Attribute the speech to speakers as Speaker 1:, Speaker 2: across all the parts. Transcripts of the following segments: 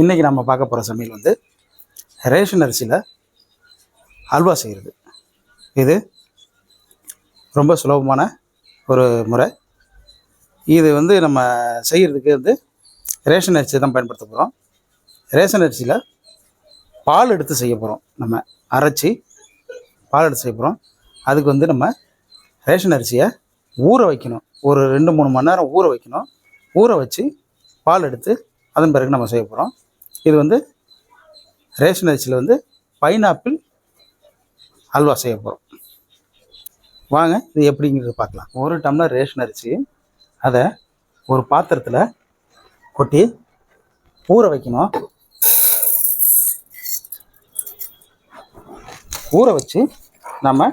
Speaker 1: இன்றைக்கி நம்ம பார்க்க போகிற சமையல் வந்து ரேஷன் அரிசியில் அல்வா செய்கிறது இது ரொம்ப சுலபமான ஒரு முறை. இது வந்து நம்ம செய்கிறதுக்கு வந்து ரேஷன் அரிசி தான் பயன்படுத்த போகிறோம் ரேஷன் அரிசியில் பால் எடுத்து செய்ய போகிறோம் நம்ம அரைச்சி பால் எடுத்து செய்ய போகிறோம் அதுக்கு வந்து நம்ம ரேஷன் அரிசியை ஊற வைக்கணும். ஒரு ரெண்டு மூணு மணி நேரம் ஊற வைக்கணும். ஊற வச்சு பால் எடுத்து அதன் பிறகு நம்ம செய்ய போகிறோம் இது வந்து ரேஷன் அரிசியில் வந்து பைனாப்பிள் அல்வா செய்ய போகிறோம் வாங்க இது எப்படிங்கிறது பார்க்கலாம். ஒரு டம்ளர் ரேஷன் அரிசி அதை ஒரு பாத்திரத்தில் கொட்டி ஊற வைக்கணும். ஊற வச்சு நம்ம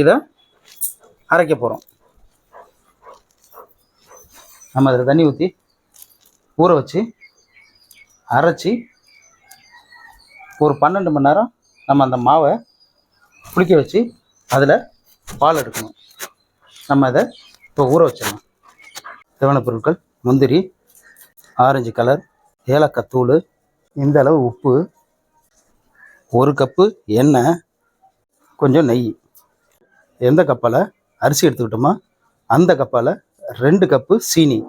Speaker 1: இதை அரைக்க போகிறோம் நம்ம அதில் தண்ணி ஊற்றி ஊற வச்சு அரைச்சி ஒரு பன்னெண்டு மணி நேரம் நம்ம அந்த மாவை புளிக்க வச்சு அதில் பால் எடுக்கணும். நம்ம அதை இப்போ ஊற வச்சிடலாம். தேவையான பொருட்கள் முந்திரி ஆரஞ்சு கலர் ஏலக்காய் தூள் இந்த அளவு உப்பு ஒரு கப்பு எண்ணெய் கொஞ்சம் நெய். எந்த கப்பால் அரிசி எடுத்துக்கிட்டோமோ அந்த கப்பால் ரெண்டு கப்பு சீனி.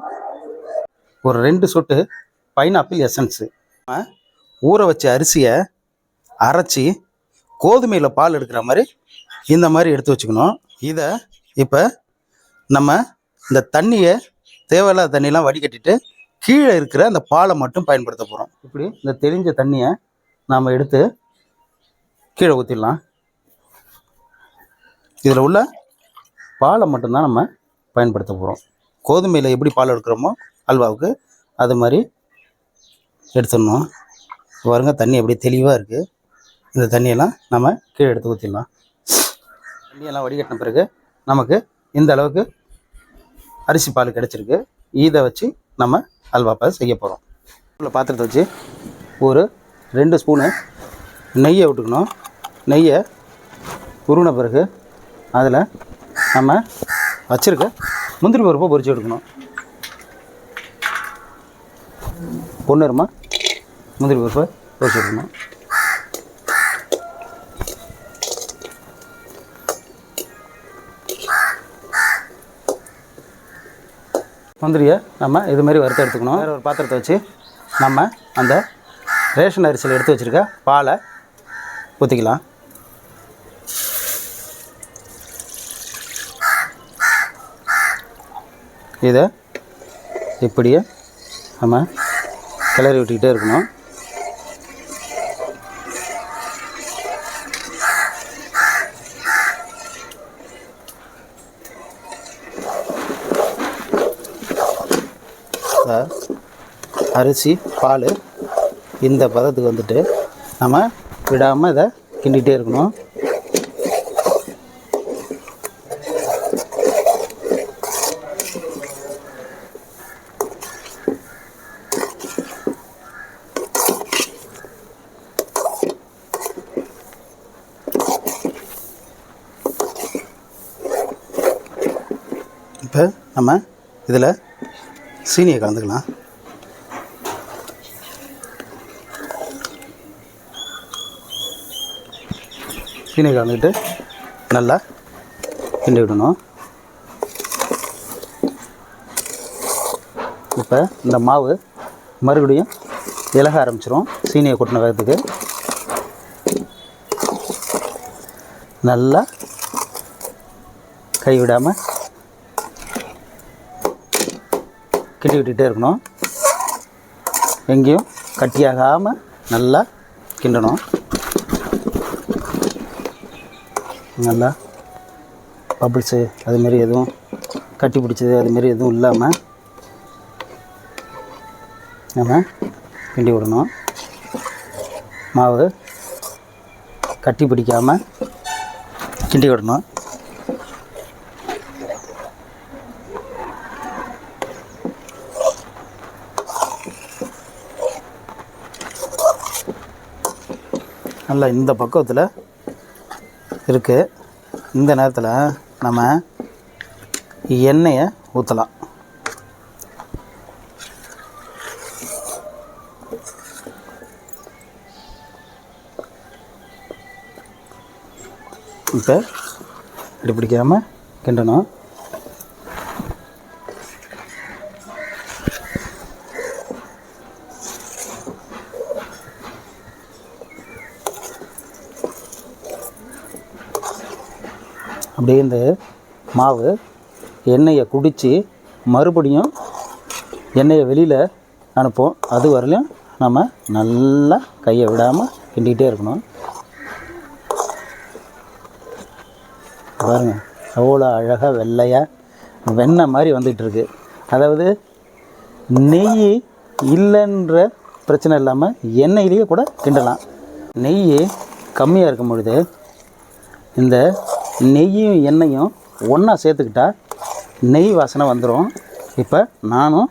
Speaker 1: ஒரு ரெண்டு சொட்டு பைனாப்பிள் எசன்ஸு ஊற வச்ச அரிசியை அரைச்சி கோதுமையில் பால் எடுக்கிற மாதிரி இந்த மாதிரி எடுத்து வச்சுக்கணும். இதை இப்போ நம்ம இந்த தண்ணியை தேவையில்லாத தண்ணியெலாம் வடிகட்டிட்டு கீழே இருக்கிற அந்த பாலை மட்டும் பயன்படுத்த போகிறோம் இப்படி இந்த தெளிஞ்ச தண்ணியை நாம் எடுத்து கீழே ஊற்றிடலாம் இதில் உள்ள பாலை மட்டும்தான் நம்ம பயன்படுத்த போகிறோம் கோதுமையில் எப்படி பால் எடுக்கிறோமோ அல்வாவுக்கு அது மாதிரி எடுத்துடணும். பாருங்கள் தண்ணி அப்படியே தெளிவாக இருக்குது இந்த தண்ணியெல்லாம் நம்ம கீழே எடுத்து ஊற்றிடலாம் தண்ணியெல்லாம் வடிகட்டின பிறகு நமக்கு இந்த அளவுக்கு அரிசி பால் கிடச்சிருக்கு. இதை வச்சு நம்ம அல்வா பால் செய்ய போகிறோம் உள்ள பாத்திரத்தை வச்சு ஒரு ரெண்டு ஸ்பூனு நெய்யை விட்டுக்கணும். நெய்யை உருவின பிறகு அதில் நம்ம வச்சுருக்க முந்திரி பருப்பை பொறிச்சு எடுக்கணும். பொண்ணுருமா முந்திரி பருப்பை பொரிச்சு முந்திரியை நம்ம இது மாதிரி வறுத்து எடுத்துக்கணும். வேறு ஒரு பாத்திரத்தை வச்சு நம்ம அந்த ரேஷன் அரிசியில் எடுத்து வச்சுருக்க பாலை ஊற்றிக்கலாம் இதை இப்படியே நம்ம கிளறி விட்டுக்கிட்டே இருக்கணும். அரிசி பால் இந்த பதத்துக்கு வந்துட்டு நம்ம விடாமல் இதை கிண்டிகிட்டே இருக்கணும். இப்போ நம்ம இதில் சீனியை கலந்துக்கலாம். சீனியை கலந்துக்கிட்டு நல்லா கிண்டி விடணும். இப்போ இந்த மாவு மறுபடியும் இலக ஆரம்பிச்சிரும் சீனியை கொட்டின வேகத்துக்கு. நல்லா கைவிடாமல் விடாமல் கிண்டி விட்டுகிட்டே இருக்கணும். எங்கேயும் கட்டியாகாமல் நல்லா கிண்டணும். நல்லா பபிள்ஸு அதுமாரி எதுவும் கட்டி பிடிச்சது அதுமாரி எதுவும் இல்லாமல் நம்ம கிண்டி விடணும். மாவு கட்டி பிடிக்காமல் கிண்டி விடணும். நல்லா இந்த பக்குவத்தில் இருக்குது இந்த நேரத்தில் நம்ம எண்ணெயை ஊற்றலாம் இப்போ இப்படி பிடிக்காமல் கிண்டணும். அப்படியே இந்த மாவு எண்ணெயை குடித்து மறுபடியும் எண்ணெயை வெளியில் அனுப்போம் அது வரலையும் நம்ம நல்லா கையை விடாமல் கிண்டிக்கிட்டே இருக்கணும். பாருங்க அவ்வளோ அழகாக வெள்ளையாக வெண்ணெய் மாதிரி வந்துகிட்ருக்கு அதாவது நெய் இல்லைன்ற பிரச்சனை இல்லாமல் எண்ணெயிலேயே கூட கிண்டலாம். நெய் கம்மியாக இருக்கும் பொழுது இந்த நெய்யும் எண்ணெயும் ஒன்றா சேர்த்துக்கிட்டா நெய் வாசனை வந்துடும் இப்போ நானும்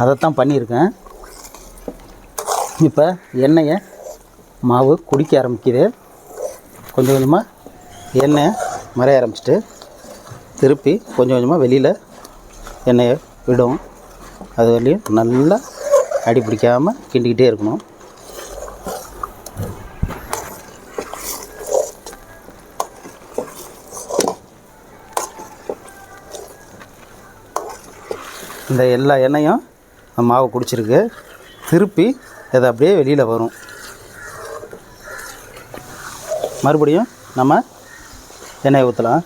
Speaker 1: அதைத்தான் பண்ணியிருக்கேன். இப்போ எண்ணெயை மாவு குடிக்க ஆரம்பிக்குது. கொஞ்சம் கொஞ்சமாக எண்ணெய் மறைய ஆரம்பிச்சிட்டு திருப்பி கொஞ்சம் கொஞ்சமாக வெளியில் எண்ணெயை விடும். அது வரையும் நல்லா அடி பிடிக்காமல் கிண்டிக்கிட்டே இருக்கணும். இந்த எல்லா எண்ணெயும் மாவு குடிச்சிருக்கு. திருப்பி அது அப்படியே வெளியில் வரும். மறுபடியும் நம்ம எண்ணெயை ஊற்றலாம்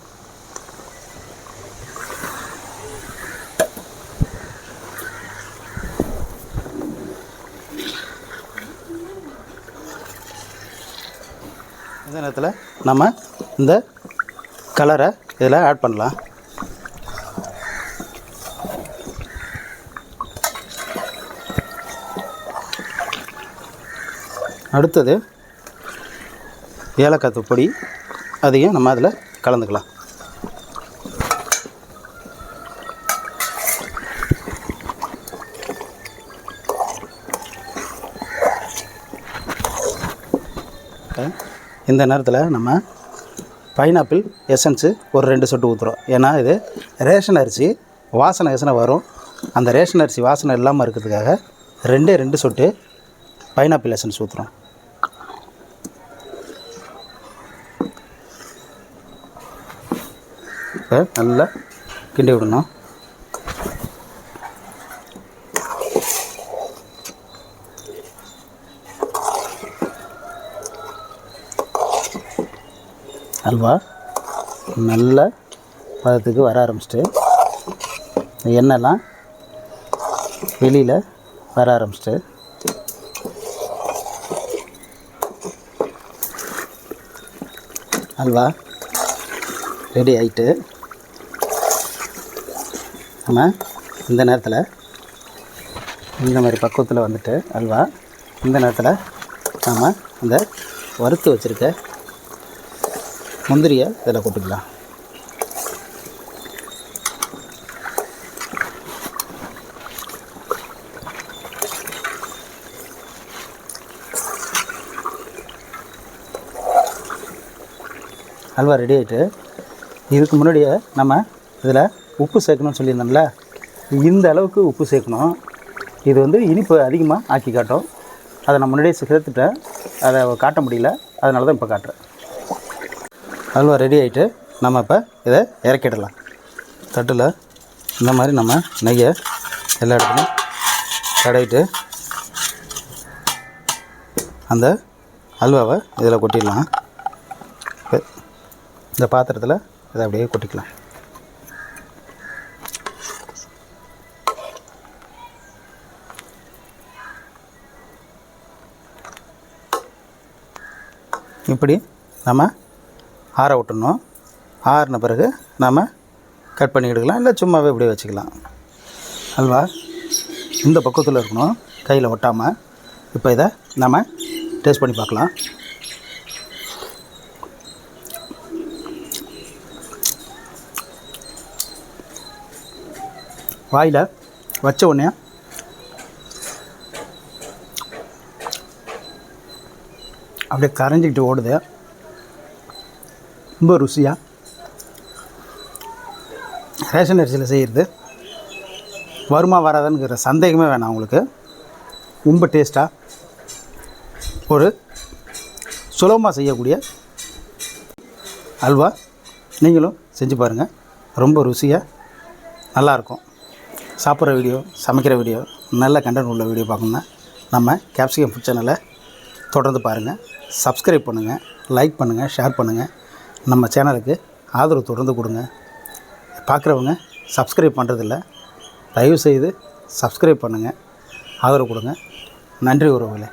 Speaker 1: இந்த நேரத்தில் நம்ம இந்த கலரை இதில் ஆட் பண்ணலாம். அடுத்தது ஏலக்காய் பொடி அதையும் நம்ம அதில் கலந்துக்கலாம். இந்த நேரத்தில் நம்ம பைனாப்பிள் எசன்ஸு ஒரு ரெண்டு சொட்டு ஊற்றுறோம் ஏன்னா இது ரேஷன் அரிசி வாசனை எசனை வரும். அந்த ரேஷன் அரிசி வாசனை இல்லாமல் இருக்கிறதுக்காக ரெண்டே ரெண்டு சொட்டு பைனாப்பிள் எசன்ஸ் ஊற்றுறோம் இப்போ நல்லா. கிண்டி விடணும். அல்வா நல்ல பதத்துக்கு வர ஆரம்பிச்சிட்டு எண்ணெய்லாம் வெளியில் வர ஆரம்பிச்சிட்டு அல்வா. ரெடி ஆகிட்டு நம்ம இந்த நேரத்தில் இந்த மாதிரி பக்குவத்தில் வந்துட்டு அல்வா. இந்த நேரத்தில் நாம் இந்த வறுத்து வச்சுருக்க முந்திரியை இதில் கொட்டுக்கலாம் அல்வா ரெடி ஆகிட்டு இதுக்கு முன்னாடியே நம்ம இதில் உப்பு சேர்க்கணும்னு சொல்லியிருந்தோம்ல இந்த அளவுக்கு உப்பு சேர்க்கணும். இது வந்து இனிப்பு அதிகமாக ஆக்கி காட்டும். அதை நான் முன்னாடியே சேர்த்துட்டேன் அதை காட்ட முடியல. அதனால தான் இப்போ காட்டுறேன். அல்வா ரெடி ஆகிட்டு நம்ம இப்போ இதை இறக்கிடலாம். தட்டில் இந்த மாதிரி நம்ம நெய்யை எல்லா இடத்துலையும் கடையிட்டு அந்த அல்வாவை இதில் கொட்டிடலாம். இந்த பாத்திரத்தில் இதை அப்படியே கொட்டிக்கலாம். இப்படி நம்ம ஆற விட்டுணும் ஆறின பிறகு நம்ம கட் பண்ணி எடுக்கலாம். இல்லை சும்மாவே இப்படியே வச்சுக்கலாம். அல்வா இந்த பக்கத்தில் இருக்கணும். கையில் ஒட்டாமல் இப்போ இதை நம்ம டேஸ்ட் பண்ணி பார்க்கலாம். வாயில் வச்ச உடனே அப்படியே கரைஞ்சிக்கிட்டு ஓடுது. ரொம்ப ருசியாக ரேஷன் அரிசியில் செய்கிறது வருமா வராதுங்கிற சந்தேகமே வேணாம் உங்களுக்கு. ரொம்ப டேஸ்ட்டாக ஒரு சுலபமாக செய்யக்கூடிய அல்வா. நீங்களும் செஞ்சு பாருங்கள் ரொம்ப ருசியாக நல்லாயிருக்கும். சாப்பிட்ற வீடியோ சமைக்கிற வீடியோ நல்ல கண்டென்ட் உள்ள வீடியோ பார்க்கணுன்னா நம்ம கேப்சிகம் ஃபுட் சேனலை தொடர்ந்து பாருங்கள் சப்ஸ்கிரைப் பண்ணுங்கள் லைக் பண்ணுங்கள் ஷேர் பண்ணுங்கள் நம்ம சேனலுக்கு ஆதரவு தொடர்ந்து கொடுங்க. பார்க்குறவங்க சப்ஸ்கிரைப் பண்ணுறதில்ல தயவுசெய்து சப்ஸ்கிரைப் பண்ணுங்கள் ஆதரவு கொடுங்க. நன்றி உறவுகளே.